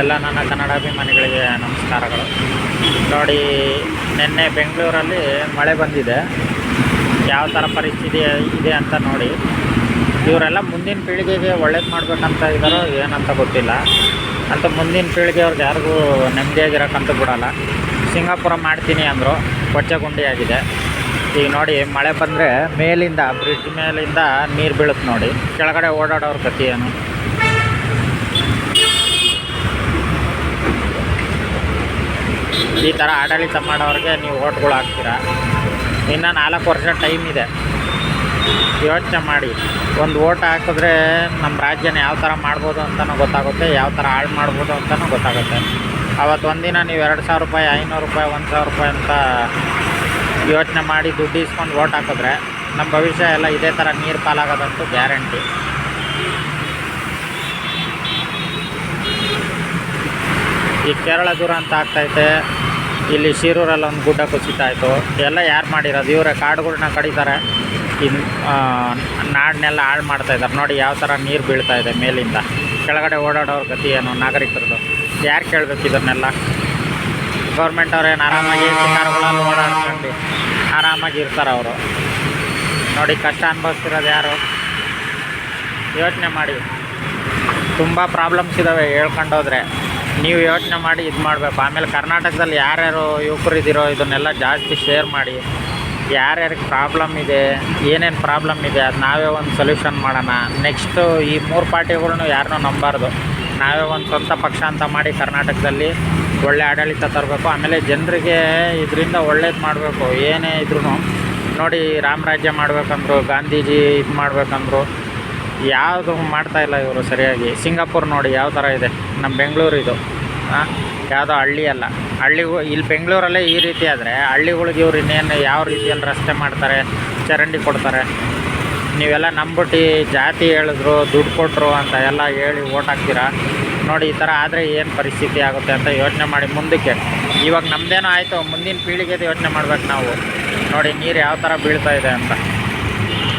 ಎಲ್ಲ ನನ್ನ ಕನ್ನಡಾಭಿಮಾನಿಗಳಿಗೆ ನಮಸ್ಕಾರಗಳು. ನೋಡಿ, ನಿನ್ನೆ ಬೆಂಗಳೂರಲ್ಲಿ ಮಳೆ ಬಂದಿದೆ. ಯಾವ ಥರ ಪರಿಸ್ಥಿತಿ ಇದೆ ಅಂತ ನೋಡಿ. ಇವರೆಲ್ಲ ಮುಂದಿನ ಪೀಳಿಗೆಗೆ ಒಳ್ಳೇದು ಮಾಡಬೇಕಂತ ಇದ್ದಾರೋ ಏನಂತ ಗೊತ್ತಿಲ್ಲ. ಅಂತ ಮುಂದಿನ ಪೀಳಿಗೆಯವ್ರಿಗೆ ಯಾರಿಗೂ ನೆಮ್ಮದಿಯಾಗಿರೋಕ್ಕಂತ ಬಿಡೋಲ್ಲ. ಸಿಂಗಾಪುರ ಮಾಡ್ತೀನಿ ಅಂದರು ಕೊಚ್ಚಗುಂಡಿ ಆಗಿದೆ ಈಗ ನೋಡಿ, ಮಳೆ ಬಂದರೆ ಮೇಲಿಂದ, ಬ್ರಿಡ್ಜ್ ಮೇಲಿಂದ ನೀರು ಬೀಳುತ್ತೆ ನೋಡಿ. ಕೆಳಗಡೆ ಓಡಾಡೋರ ಗತಿ ಏನು? ಈ ಥರ ಆಡಳಿತ ಮಾಡೋರಿಗೆ ನೀವು ಓಟ್ಗಳು ಹಾಕ್ತೀರಾ? ಇನ್ನು ನಾಲ್ಕು ವರ್ಷ ಟೈಮ್ ಇದೆ. ಯೋಚನೆ ಮಾಡಿ. ಒಂದು ಓಟ್ ಹಾಕಿದ್ರೆ ನಮ್ಮ ರಾಜ್ಯನ ಯಾವ ಥರ ಮಾಡ್ಬೋದು ಅಂತಲೂ ಗೊತ್ತಾಗುತ್ತೆ, ಯಾವ ಥರ ಹಾಳು ಮಾಡ್ಬೋದು ಅಂತಲೂ ಗೊತ್ತಾಗುತ್ತೆ. ಅವತ್ತು ಒಂದಿನ ನೀವು ಎರಡು ಸಾವಿರ ರೂಪಾಯಿ, ಐನೂರು ರೂಪಾಯಿ, ಒಂದು ಸಾವಿರ ರೂಪಾಯಿ ಅಂತ ಯೋಚನೆ ಮಾಡಿ ದುಡ್ಡು ಇಸ್ಕೊಂಡು ಓಟ್ ಹಾಕಿದ್ರೆ ನಮ್ಮ ಭವಿಷ್ಯ ಎಲ್ಲ ಇದೇ ಥರ ನೀರು ಪಾಲಾಗೋದಂತೂ ಗ್ಯಾರಂಟಿ. ಈ ಕೇರಳ ದೂರ ಅಂತ ಆಗ್ತೈತೆ. ಇಲ್ಲಿ ಶಿರೂರಲ್ಲಿ ಒಂದು ಗುಡ್ಡ ಕುಸಿತಾ ಇತ್ತು ಎಲ್ಲ ಯಾರು ಮಾಡಿರೋದು? ಇವರೇ ಕಾಡುಗಳನ್ನ ಕಡಿತಾರೆ. ಇನ್ ನಾಡನ್ನೆಲ್ಲ ಹಾಳು ಮಾಡ್ತಾ ಇದ್ದಾರೆ ನೋಡಿ ಯಾವ ಥರ ನೀರು ಬೀಳ್ತಾ ಇದೆ ಮೇಲಿಂದ. ಕೆಳಗಡೆ ಓಡಾಡೋರ ಗತಿ ಏನು ನಾಗರಿಕರದು ಯಾರು ಕೇಳಬೇಕು ಇದನ್ನೆಲ್ಲ ಗೌರ್ಮೆಂಟ್ ಅವ್ರೇನು ಆರಾಮಾಗಿ ಕಾರುಗಳಲ್ಲಿ ಓಡಾಡ್ಕೊಂಡು ಆರಾಮಾಗಿ ಇರ್ತಾರೆ ಅವರು. ನೋಡಿ ಕಷ್ಟ ಅನುಭವಿಸ್ತಿರೋದು ಯಾರು? ಯೋಚನೆ ಮಾಡಿ. ತುಂಬ ಪ್ರಾಬ್ಲಮ್ಸ್ ಇದ್ದಾವೆ ಹೇಳ್ಕೊಂಡೋದ್ರೆ. ನೀವು ಯೋಚನೆ ಮಾಡಿ ಇದು ಮಾಡಬೇಕು. ಆಮೇಲೆ ಕರ್ನಾಟಕದಲ್ಲಿ ಯಾರ್ಯಾರು ಯುವಕರು ಇದ್ದೀರೋ ಇದನ್ನೆಲ್ಲ ಜಾಸ್ತಿ ಶೇರ್ ಮಾಡಿ, ಯಾರ್ಯಾರಿಗೆ ಪ್ರಾಬ್ಲಮ್ ಇದೆ, ಏನೇನು ಪ್ರಾಬ್ಲಮ್ ಇದೆ, ಅದು ನಾವೇ ಒಂದು ಸೊಲ್ಯೂಷನ್ ಮಾಡೋಣ. ನೆಕ್ಸ್ಟು ಈ ಮೂರು ಪಾರ್ಟಿಗಳನ್ನು ಯಾರನ್ನೂ ನಂಬಾರ್ದು. ನಾವೇ ಒಂದು ಸ್ವಂತ ಪಕ್ಷ ಅಂತ ಮಾಡಿ ಕರ್ನಾಟಕದಲ್ಲಿ ಒಳ್ಳೆ ಆಡಳಿತ ತರಬೇಕು. ಆಮೇಲೆ ಜನರಿಗೆ ಇದರಿಂದ ಒಳ್ಳೇದು ಮಾಡಬೇಕು. ಏನೇ ಇದ್ರೂ ನೋಡಿ ರಾಮರಾಜ್ಯ ಮಾಡ್ಬೇಕಂದ್ರು, ಗಾಂಧೀಜಿ ಇದು ಮಾಡ್ಬೇಕಂದ್ರು ಯಾವುದು ಮಾಡ್ತಾ ಇಲ್ಲ ಇವರು ಸರಿಯಾಗಿ. ಸಿಂಗಾಪುರ್ ನೋಡಿ ಯಾವ ಥರ ಇದೆ. ನಮ್ಮ ಬೆಂಗಳೂರು ಇದು. ಹಾಂ ಯಾವುದೋ ಹಳ್ಳಿ ಅಲ್ಲ. ಹಳ್ಳಿಗೂ, ಇಲ್ಲಿ ಬೆಂಗಳೂರಲ್ಲೇ ಈ ರೀತಿ ಆದರೆ ಹಳ್ಳಿಗಳಿಗೆ ಇವ್ರು ಇನ್ನೇನು ಯಾವ ರೀತಿಯಲ್ಲಿ ರಸ್ತೆ ಮಾಡ್ತಾರೆ, ಚರಂಡಿ ಕೊಡ್ತಾರೆ? ನೀವೆಲ್ಲ ನಂಬಿಟ್ಟು ಜಾತಿ ಹೇಳಿದ್ರು, ದುಡ್ಡು ಕೊಟ್ಟರು ಅಂತ ಎಲ್ಲ ಹೇಳಿ ಓಟ್ ಹಾಕ್ತೀರಾ? ನೋಡಿ, ಈ ಥರ ಆದರೆ ಏನು ಪರಿಸ್ಥಿತಿ ಆಗುತ್ತೆ ಅಂತ ಯೋಚನೆ ಮಾಡಿ ಮುಂದಕ್ಕೆ. ಇವಾಗ ನಮ್ಮದೇನೋ ಆಯಿತು, ಮುಂದಿನ ಪೀಳಿಗೆದು ಯೋಚನೆ ಮಾಡ್ಬೇಕು ನಾವು. ನೋಡಿ, ನೀರು ಯಾವ ಥರ ಬೀಳ್ತಾ ಇದೆ ಅಂತ.